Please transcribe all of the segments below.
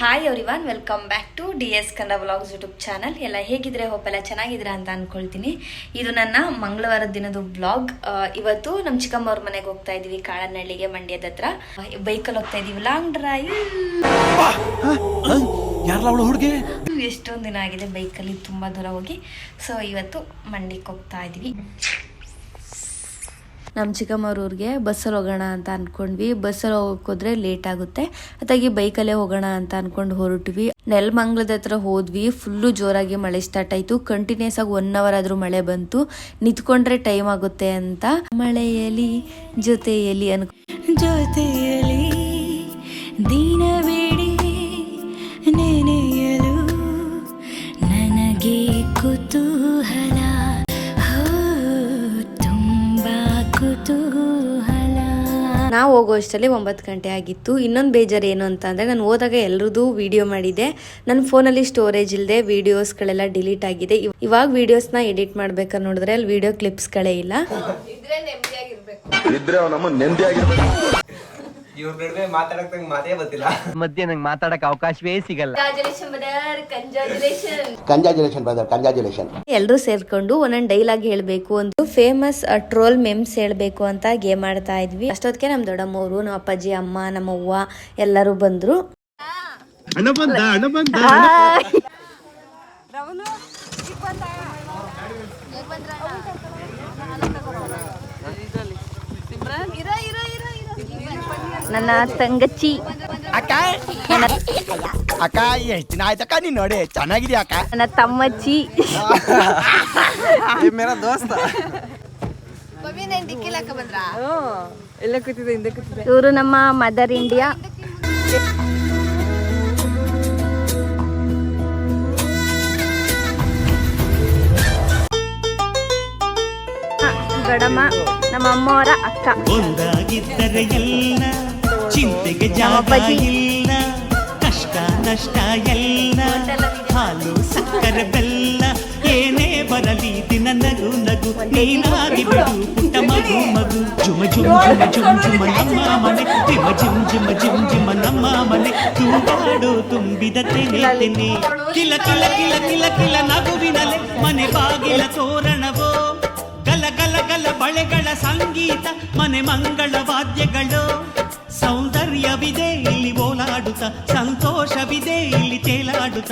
Hi everyone welcome back to D S Kannada vlogs YouTube channel ಎಲ್ಲ ಹೇಗಿದ್ರೆ ಹೋಪೆಲ್ಲ ಎಲ್ಲ ಚೆನ್ನಾಗಿದ್ದೀರಾ ಅಂತ ಅನ್ಕೊಳ್ತೀನಿ. ಇದು ನನ್ನ ಮಂಗಳವಾರದ ದಿನದ ಬ್ಲಾಗ್ ಇವತ್ತು ನಮ್ಮ ಚಿಕ್ಕಮ್ಮವ್ರ ಮನೆಗೆ ಹೋಗ್ತಾ ಇದೀವಿ ಕಾಳನಹಳ್ಳಿಗೆ ಮಂಡ್ಯದ ಹತ್ರ. ಬೈಕಲ್ಲಿ ಹೋಗ್ತಾ ಇದೀವಿ ಲಾಂಗ್ ಡ್ರೈವ್ ಹುಡುಗಿ? ಎಷ್ಟೊಂದು ದಿನ ಆಗಿದೆ ಬೈಕಲ್ಲಿ ತುಂಬ ದೂರ ಹೋಗಿ. ಸೊ ಇವತ್ತು ಮಂಡ್ಯಕ್ಕೆ ಹೋಗ್ತಾ ಇದೀವಿ. ನಮ್ಮ ಚಿಕ್ಕಮ್ಮವ್ರ ಊರಿಗೆ ಬಸ್ಸಲ್ಲಿ ಹೋಗೋಣ ಅಂತ ಅಂದ್ಕೊಂಡ್ವಿ ಬಸ್ಸಲ್ಲಿ ಹೋಗೋಕ್ಕೋದ್ರೆ ಲೇಟ್ ಆಗುತ್ತೆ. ಅದಾಗಿ ಬೈಕಲ್ಲೇ ಹೋಗೋಣ ಅಂತ ಅನ್ಕೊಂಡು ಹೊರಟ್ವಿ. ನೆಲಮಂಗ್ಲದ ಹತ್ರ ಹೋದ್ವಿ. ಫುಲ್ಲು ಜೋರಾಗಿ ಮಳೆ ಸ್ಟಾರ್ಟ್ ಆಯಿತು. ಕಂಟಿನ್ಯೂಸ್ ಆಗಿ ಒನ್ ಅವರ್ ಆದರೂ ಮಳೆ ಬಂತು. ನಿಂತ್ಕೊಂಡ್ರೆ ಟೈಮ್ ಆಗುತ್ತೆ ಅಂತ ಮಳೆಯಲ್ಲಿ, ಜೊತೆಯಲ್ಲಿ ಅನ್ಕೊ ಜೊತೆಯಲ್ಲಿ ಬೇಡಿ ನೆನೆಯಲು ನನಗೆ ಕುತೂಹಲ ನಾವು ಹೋಗೋ ಅಷ್ಟರಲ್ಲಿ ಒಂಬತ್ತು ಗಂಟೆ ಆಗಿತ್ತು. ಇನ್ನೊಂದು ಬೇಜಾರು ಏನು ಅಂತ ಅಂದರೆ ನಾನು ಹೋದಾಗ ಎಲ್ರದ್ದು ವಿಡಿಯೋ ಮಾಡಿದೆ. ನನ್ನ ಫೋನಲ್ಲಿ ಸ್ಟೋರೇಜ್ ಇಲ್ಲದೆ ವೀಡಿಯೋಸ್ಗಳೆಲ್ಲ ಡಿಲೀಟ್ ಆಗಿದೆ. ಇವ್- ಇವಾಗ ವೀಡಿಯೋಸ್ನ ಎಡಿಟ್ ಮಾಡ್ಬೇಕಾದ್ರೆ ನೋಡಿದ್ರೆ ಅಲ್ಲಿ ವೀಡಿಯೋ ಕ್ಲಿಪ್ಸ್ಗಳೇ ಇಲ್ಲ. ಇವ್ರ ನಡುವೆ ಮಾತಾಡಕ್ ನಂಗೆ ಮಾತೇ ಗೊತ್ತಿಲ್ಲ ಮಧ್ಯೆ ನಂಗೆ ಮಾತಾಡಕ್ ಅವಕಾಶವೇ ಸಿಗಲ್ಲ. ಕಂಜಾಜುಲೇಷನ್ ಬ್ರದರ್ ಕಂಜಾಜುಲೇಷನ್ ಎಲ್ಲರೂ ಸೇರ್ಕೊಂಡು ಒಂದೊಂದು ಡೈಲಾಗ್ ಹೇಳಬೇಕು ಅಂತ ಫೇಮಸ್ ಟ್ರೋಲ್ ಮೆಮ್ಸ್ ಹೇಳಬೇಕು ಅಂತ ಗೇಮ್ ಆಡ್ತಾ ಇದ್ವಿ. ಅಷ್ಟೊತ್ತಿಗೆ ನಮ್ಮ ದೊಡ್ಡಮ್ಮವರು ನಮ್ಮ ಅಪ್ಪಾಜಿ ಅಮ್ಮ ನಮ್ಮ ಅವ್ವ ಎಲ್ಲರೂ ಬಂದ್ರು. ನನ್ನ ತಂಗಚ್ಚಿ. ಅಕ್ಕ. ಅಕ್ಕ ಎಷ್ಟು ದಿನ ಆಯ್ತಕ್ಕ ನೀನ್ ನೋಡಿ ಚೆನ್ನಾಗಿದ್ಯಾ ಅಕ್ಕ? ನನ್ನ ತಮ್ಮಚ್ಚಿ. ಮೇರಾ ದೋಸ್ತ. ಇವರು ನಮ್ಮ ಮದರ್ ಇಂಡಿಯಾ ಗಡಮ ನಮ್ಮ ಅಮ್ಮವರ ಅಕ್ಕ. ಒಂದಾಗಿದ್ದರೆ ಎಲ್ಲ ಚಿಂತೆಗೆ ಜಾಗ ನಮ್ಮಪ್ಪಾಜಿ. ಇಲ್ಲ ಕಷ್ಟ ನಷ್ಟ ಎಲ್ಲ ಹಾಲು ಸಕ್ಕರೆ ಬೆಲ್ಲ ಏನೇ ಬರಲಿ ದಿನ ನಗು ನಗು ನೀನಾಗಿ ಬಿಡು ಪುಟ್ಟ ಮಗು ಮಗು ಜುಮ ಜುಮ್ ಜುಮ ಜುಮ್ ಜುಮ ನಮ್ಮ ಮನೆ ಜಿಮ ಜಿಮ್ ಜಿಮ ಜಿಮ್ ಜಿಮ ನಮ್ಮ ಮನೆ ತುಂಬಾಡು ತುಂಬಿದ ತೆನೆ ತೆನೆ ಕಿಲ ಕಿಲ ಕಿಲ ಕಿಲ ಕಿಲ ನಗುವಿನಲೆ ಮನೆ ಬಾಗಿಲ ತೋರಣವೋ ಗಲ ಗಲ ಗಲ ಬಳೆಗಳ ಸಂಗೀತ ಮನೆ ಮಂಗಳ ವಾದ್ಯಗಳು ಸೌಂದರ್ಯವಿದೆ ಇಲ್ಲಿ ಓಲಾಡುತ್ತ ಸಂತೋಷವಿದೆ ಇಲ್ಲಿ ತೇಲಾಡುತ್ತ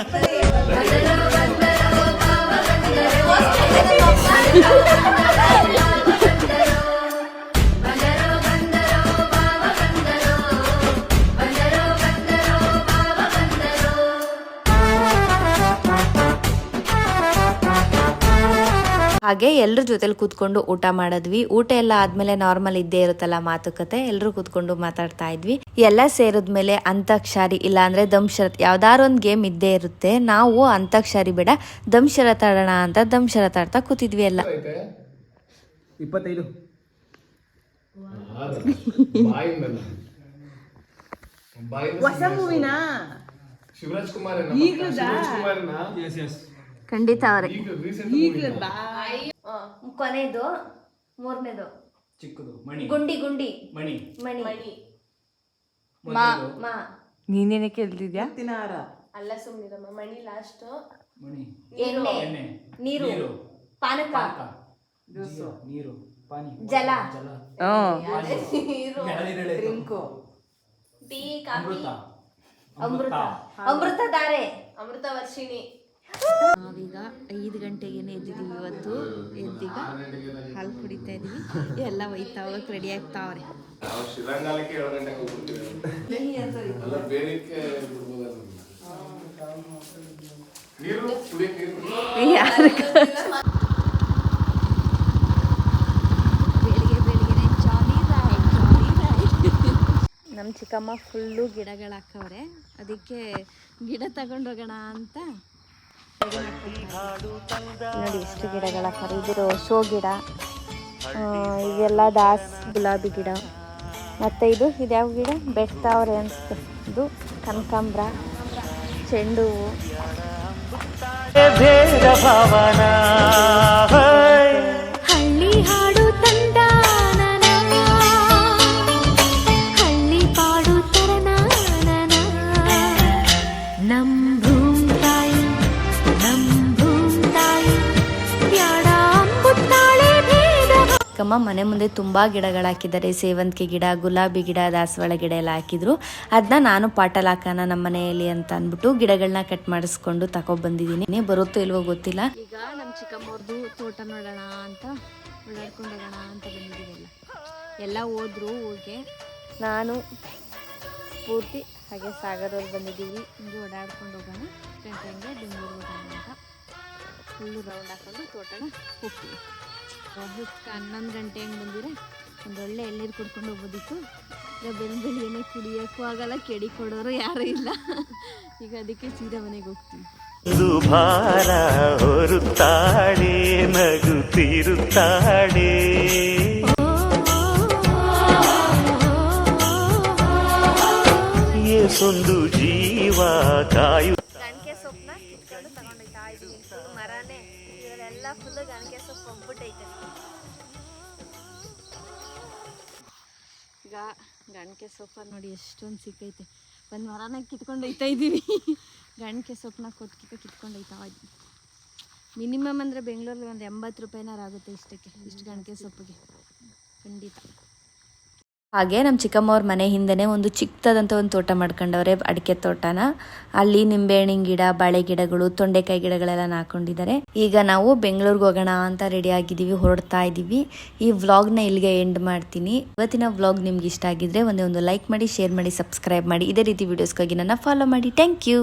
ಹಾಗೆ ಎಲ್ಲರ ಜೊತೆಲಿ ಕೂತ್ಕೊಂಡು ಊಟ ಮಾಡಿದ್ವಿ. ಊಟ ಎಲ್ಲ ಆದ್ಮೇಲೆ ನಾರ್ಮಲ್ ಇದ್ದೇ ಇರುತ್ತಲ್ಲ ಮಾತುಕತೆ ಎಲ್ಲರೂ ಕೂತ್ಕೊಂಡು ಮಾತಾಡ್ತಾ ಇದ್ವಿ. ಎಲ್ಲ ಸೇರಿದ್ಮೇಲೆ ಅಂತಾಕ್ಷರಿ ಇಲ್ಲ ಅಂದ್ರೆ ದಮ್ ಶರತ್ ಯಾವ್ದಾರು ಒಂದ್ ಗೇಮ್ ಇದ್ದೇ ಇರುತ್ತೆ. ನಾವು ಅಂತಾಕ್ಷರಿ ಬೇಡ ದಮ್ ಶರತ್ ಆಡೋಣ ಅಂತ ದಮ್ ಶರತ್ ಆಡ್ತಾ ಕೂತಿದ್ವಿ ಎಲ್ಲ. ಇಪ್ಪತ್ತೈದು. ಖಂಡಿತ ಅವ್ರೆ. ಕೊನೆದು ಮೂರನೇದು. ಚಿಕ್ಕದು ಮಣಿ. ಗುಂಡಿ ಗುಂಡಿ. ಮಣಿ. ಮಣಿ. ಮಾ ಮಾ. ನೀನೇನೆ ಕೇಳ್ತಿದ್ಯಾ? ಮಣಿ ಎಣ್ಣೆ. ಎಣ್ಣೆ. ನೀರು. ನೀರು. ಪಾನಕ. ನೀರು ಪಾನಿ. ಜಲ. ಜಲ. ಹ್ಮ್ ಎಳನೀರೆಳೆ ಅಮೃತ. ಅಮೃತ. ಅಮೃತ. ಧಾರೆ. ನಾವೀಗ ಐದು ಗಂಟೆಗೇನೆ ಎದ್ದಿದ್ದೀವಿ ಇವತ್ತು. ಎದ್ದೀಗ ಹಾಲು ಕುಡಿತಾ ಇದೀವಿ ಎಲ್ಲ ಒಯ್ತಾ ಹೋಗಕ್ಕೆ ರೆಡಿ ಆಗ್ತಾವ್ರೆ ರೈಡ್ ನಮ್ಮ ಚಿಕ್ಕಮ್ಮ ಫುಲ್ಲು ಗಿಡಗಳು ಹಾಕವ್ರೆ. ಅದಕ್ಕೆ ಗಿಡ ತಗೊಂಡೋಗೋಣ ಅಂತ ನೋಡಿ ಎಷ್ಟು ಗಿಡಗಳ ಇದು ಶೋ ಗಿಡ ಇದೆಲ್ಲ ದಾಸ್ ಗುಲಾಬಿ ಗಿಡ. ಮತ್ತು ಇದು ಇದ್ಯಾವ ಗಿಡ? ಬೆಟ್ತಾವ್ರೆ ಅನ್ಸುತ್ತೆ. ಇದು ಕನಕಾಂಬ್ರ, ಚೆಂಡು ಹೂವು. ಚಿಕ್ಕಮ್ಮ ಮನೆ ಮುಂದೆ ತುಂಬ ಗಿಡಗಳು ಹಾಕಿದ್ದಾರೆ. ಸೇವಂತಿಗೆ ಗಿಡ, ಗುಲಾಬಿ ಗಿಡ, ದಾಸವಾಳ ಗಿಡ ಎಲ್ಲ ಹಾಕಿದ್ರು. ಅದನ್ನ ನಾನು ಪಾಟಲ್ ಹಾಕೋಣ ನಮ್ಮ ಮನೆಯಲ್ಲಿ ಅಂತ ಅಂದ್ಬಿಟ್ಟು ಗಿಡಗಳನ್ನ ಕಟ್ ಮಾಡಿಸ್ಕೊಂಡು ತಗೊಬಂದಿದ್ದೀನಿ ಬರುತ್ತೋ ಇಲ್ವೋ ಗೊತ್ತಿಲ್ಲ. ಈಗ ನಮ್ಮ ಚಿಕ್ಕಮ್ಮವ್ರದ್ದು ತೋಟ ನೋಡೋಣ ಅಂತ ಓಡಾಡ್ಕೊಂಡೋಗೋಣ ಅಂತ ಎಲ್ಲ ಹೋದ್ರು ಹೋಗಿ ನಾನು ಪೂರ್ತಿ ಹಾಗೆ ಸಾಗರವ್ರು ಬಂದಿದ್ದೀವಿ. ಹಿಂಗೆ ಓಡಾಡ್ಕೊಂಡು ಹೋಗೋಣ. ಗಂಟೆ ಹಂಗೆ ಬೆಂಗಳೂರಿಗೆ ಹೋಗೋಣ ಅಂತ. ಫುಲ್ಲು ರೌಂಡ್ ಹಾಕೊಂಡು ತೋಟನ ಹೋಗ್ತೀವಿ. ಹೊತ್ತು ಹನ್ನೊಂದು ಗಂಟೆ ಹಂಗೆ ಬಂದಿರೆ ಒಂದು ಒಳ್ಳೆ ಎಳ್ನೀರು ಕುಡ್ಕೊಂಡು ಹೋಗೋದಿತ್ತು ಈಗ ಬೆಳ್ ಬೆಳಿಗ್ಗೆನೆ ಕುಡಿಯೋಕ್ಕೂ ಆಗಲ್ಲ ಕೆಡಿ ಕೊಡೋರು ಯಾರೂ ಇಲ್ಲ. ಈಗ ಅದಕ್ಕೆ ಸೀದಾ ಮನೆಗೆ ಹೋಗ್ತೀವಿ. ಭಾರ ಹೊರುತ್ತಾಳೆ ನಗುತ್ತಿರುತ್ತಾಳೆ ಏಸೊಂದು ಜೀವ ಕಾಯು ಸೊಪ್ಪನ್ನ ಕಿತ್ಕೊಂಡು ತಗೊಂಡೋಯ್ತಾ ಇದೀನಿ ಫುಲ್ ಮರನೇ. ಇದರಲ್ಲೆಲ್ಲ ಫುಲ್ ಗಣಕೆ ಸೊಪ್ಪು ಹೋಗ್ಬಿಟ್ಟೈತೆ ಈಗ ಗಣಕೆ ಸೊಪ್ಪ ನೋಡಿ ಎಷ್ಟೊಂದು ಸಿಕ್ಕೈತೆ. ಒಂದು ಮರನ ಕಿತ್ಕೊಂಡು ಹೋಯ್ತಾ ಇದ್ದೀವಿ ಗಣಕೆ ಸೊಪ್ಪನ್ನ ಕೊಟ್ಕಿಕ ಕಿತ್ಕೊಂಡು ಮಿನಿಮಮ್ ಅಂದರೆ ಬೆಂಗಳೂರಲ್ಲಿ ಒಂದು ಎಂಬತ್ತು ರೂಪಾಯಿನಾರು ಆಗುತ್ತೆ ಇಷ್ಟಕ್ಕೆ, ಇಷ್ಟು ಗಣಕೆ ಸೊಪ್ಪಿಗೆ. ಖಂಡಿತ. ಹಾಗೆ ನಮ್ಮ ಚಿಕ್ಕಮ್ಮವ್ರ ಮನೆ ಹಿಂದೆನೇ ಒಂದು ಚಿಕ್ಕದಾದಂಥ ಒಂದು ತೋಟ ಮಾಡ್ಕೊಂಡವ್ರೆ, ಅಡಿಕೆ ತೋಟನ. ಅಲ್ಲಿ ನಿಂಬೆಹಣ್ಣಿನ ಗಿಡ, ಬಾಳೆ ಗಿಡಗಳು, ತೊಂಡೆಕಾಯಿ ಗಿಡಗಳೆಲ್ಲ ಹಾಕೊಂಡಿದ್ದಾರೆ ಈಗ ನಾವು ಬೆಂಗಳೂರಿಗೆ ಹೋಗೋಣ ಅಂತ ರೆಡಿ ಆಗಿದ್ದೀವಿ, ಹೊರಡ್ತಾ ಇದ್ದೀವಿ ಈ ವ್ಲಾಗ್ನ ಇಲ್ಲಿಗೆ ಎಂಡ್ ಮಾಡ್ತೀನಿ. ಇವತ್ತಿನ ವ್ಲಾಗ್ ನಿಮ್ಗೆ ಇಷ್ಟ ಆಗಿದ್ರೆ ಒಂದೇ ಒಂದು ಲೈಕ್ ಮಾಡಿ ಶೇರ್ ಮಾಡಿ ಸಬ್ಸ್ಕ್ರೈಬ್ ಮಾಡಿ. ಇದೇ ರೀತಿ ವೀಡಿಯೋಸ್ಗಾಗಿ ನನ್ನ ಫಾಲೋ ಮಾಡಿ. Thank you